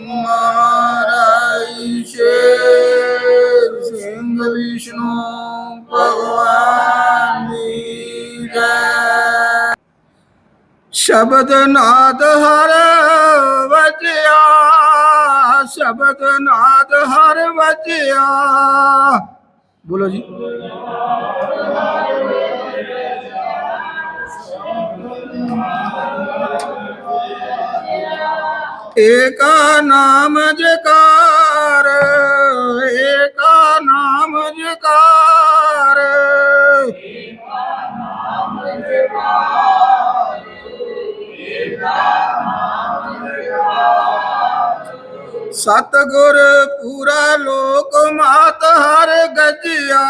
ਮਾਰਾਈ ਸ਼ੇਰ ਸਿੰਘ ਵਿਸ਼ਨੂੰ ਭਗਵਾਨ ਦੀ ਜੈ ਸ਼ਬਦ ਨਾਦ ਹਰ ਵਜਿਆ, ਸ਼ਬਦ ਨਾਦ ਹਰ ਵਜਿਆ। ਬੋਲੋ ਜੀ। ਏਕਾ ਨਾਮ ਜਕਾਰ, ਏਕਾ ਨਾਮ ਜਕਾਰ। ਸਤਗੁਰ ਪੂਰਾ ਲੋਕ ਮਾਤ ਹਰ ਗਜਿਆ,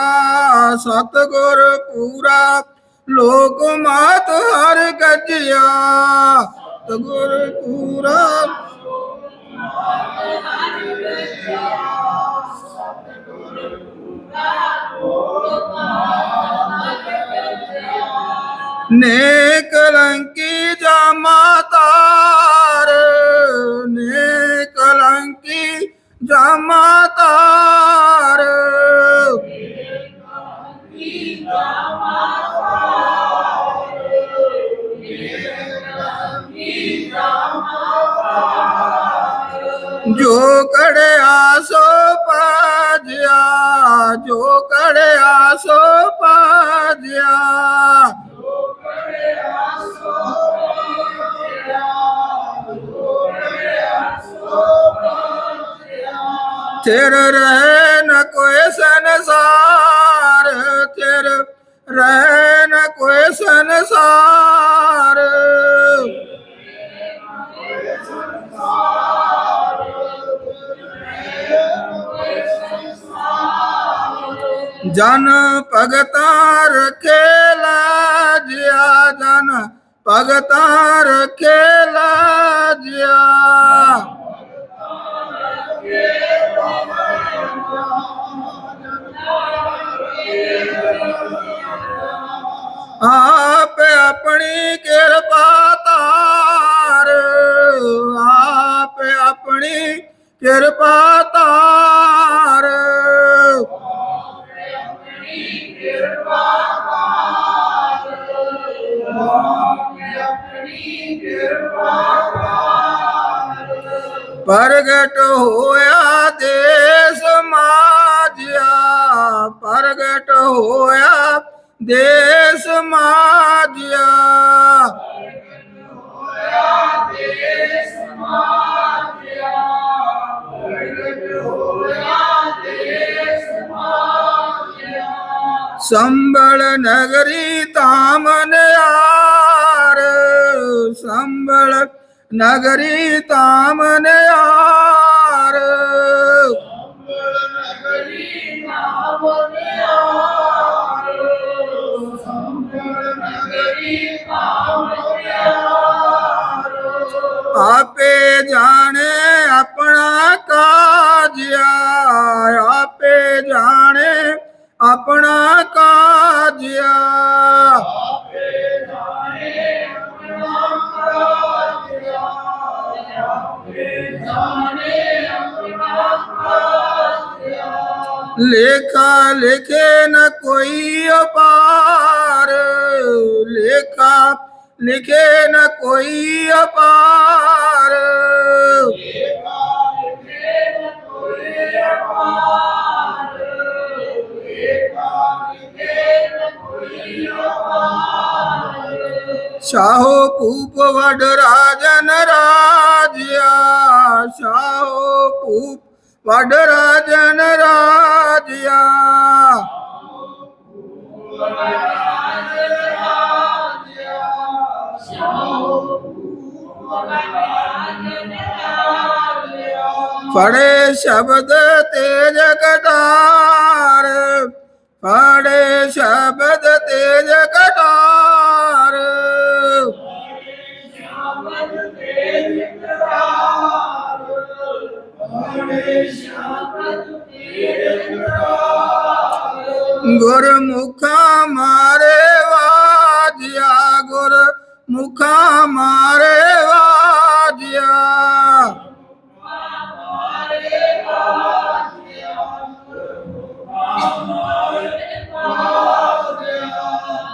ਸਤਗੁਰ ਪੂਰਾ ਲੋਕ ਮਾਤ ਹਰ ਗਜਿਆ। ਸਤਗੁਰ ਪੂਰਾ ਨੇ ਕਲੰਕੀ ਜਮਾਤਾਰ ਨੇ ਕਲੰਕੀ ਜਮਾਤਾਰ ਜੋ ਕੜਿਆ ਸੋ ਪਾਜਿਆ ਜੋ ਕੜਿਆ ਸੋ ਪਾਜਿਆ ਤੇਰ ਰਹਿ ਨ ਕੋਈ ਸੰਸਾਰ ਤੇਰ ਰਹਿ ਨ ਕੋਈ ਸੰਸਾਰ। ਜਨ ਭਗਤਾ ਰਖੇ ਲਾਜਿਆ ਜਨ ਭਗਤਾ ਰਖੇ ਲਾਜਿਆ ਆਪ ਆਪਣੀ ਕਿਰਪਾ ਤਾਰ ਆਪ ਆਪਣੀ ਕਿਰਪਾ ਪ੍ਰਗਟ ਹੋਇਆ ਦੇਸ ਮਾਜਿਆ ਪ੍ਰਗਟ ਹੋਇਆ ਦੇਸ ਮਾਜਿਆ ਸੰਬਲ ਨਗਰੀ ਤਾਮਨ ਯਾਰ ਸੰਬਲ ਨਗਰੀ ਤਾਮਨ ਯਾਰ। ਆਪੇ ਜਾਣੇ ਆਪਣਾ ਕਾਜਿਆ ਆਪੇ ਜਾਣੇ ਆਪਣਾ ਕਾਜਿਆ ਲੇਖਾ ਲਿਖੇ ਨ ਕੋਈ ਅਪਾਰ। ਲੇਖਾ ਲਿਖੇ ਨ ਕੋਈ ਅਪਾਰ। ਸ਼ਾਹੋ ਭੂਪ ਵਡ ਰਾਜਨ ਰਾਜਿਆ। ਸ਼ਾਹੋ ਭੂਪ ਵਡ ਰਾਜਨ ਰਾਜਿਆ। ਫੜੇ ਸ਼ਬਦ ਤੇਜ ਕਟਾਰ ਫੜੇ ਸ਼ਬਦ ਤੇਜ ਗੁਰਮੁਖਾ ਮਾਰੇ ਵਾਜਿਆ ਗੁਰ ਮੁਖਾ ਮਾਰੇ ਵਾਜਿਆ।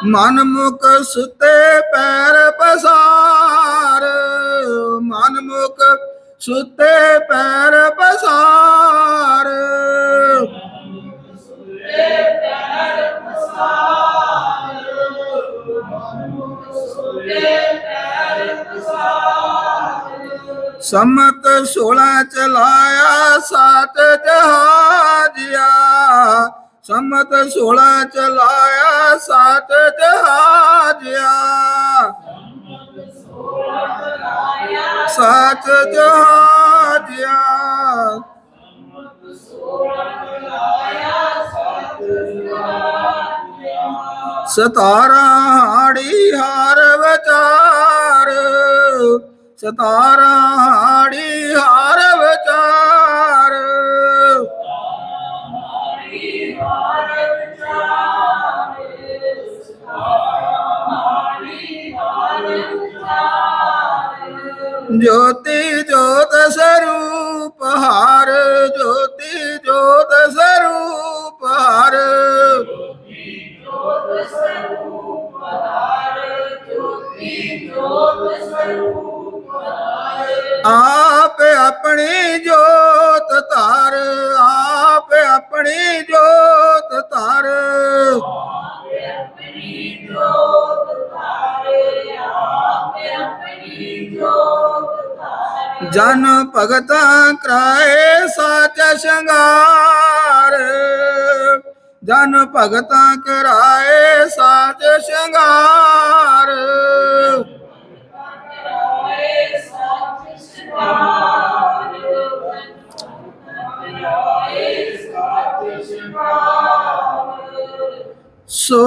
ਮਨ ਮੁਖ ਸੁਤੇ ਪੈਰ ਪਸਾਰ, ਮਨ ਮੁਖ ਸੁਤੇ ਸਮਤ 16 ਚਲਾਇਆ ਸਾਤ ਜਹਾਜਿਆ ਸਮਤ 16 ਚਲਾਇਆ ਸਾਤ ਜਹਾਜਿਆ ਸਾਤ ਜਹਾਜਿਆ ਸਤਾਰਾ ਹਾੜੀ ਹਾਰ ਵਿਚਾਰ ਸਤਾਰਾ ਹਾੜੀ ਹਾਰ ਵਿਚਾਰ। ਜੋਤੀ ਜੋਤ ਸਰੂਪ ਹਾਰ ਆਪ ਆਪਣੀ ਜੋਤ ਧਾਰ, ਆਪ ਆਪਣੀ ਜੋਤ ਧਾਰ। ਜਨ ਭਗਤਾਂ ਕਰਾਏ ਸਾਚ ਸ਼ਿੰਗਾਰ। ਜਨ ਭਗਤਾਂ ਕਰਾਏ ਸਾਚ ਸ਼ਿੰਗਾਰ। ਸੋ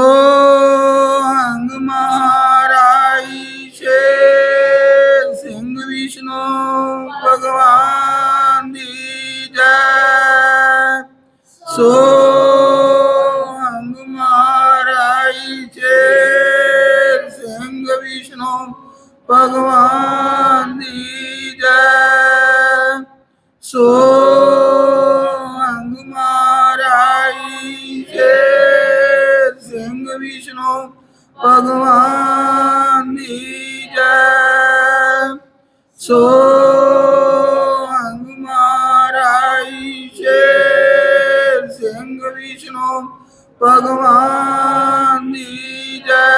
ਅੰਗ ਮਹਾਰਾਈ ਸ਼ੇਰ ਸਿੰਘ ਵਿਸ਼ਨੂੰ ਭਗਵਾਨ ਦੀ ਜੈ। ਸੋ ਅੰਗ ਮਹਾਰਾਈ ਸ਼ੇਰ ਸਿੰਘ ਵਿਸ਼ਨੂੰ ਭਗਵਾਨ ਦੀ ਜੈ। ਸੋ ਭਗਵਾਨੀ ਜੈ। ਸੋ ਅੰਗ ਮਾਰਾਈ ਸ਼ੇਰ ਸਿੰਘ ਵਿਸ਼ਨੂੰ ਭਗਵਾਨ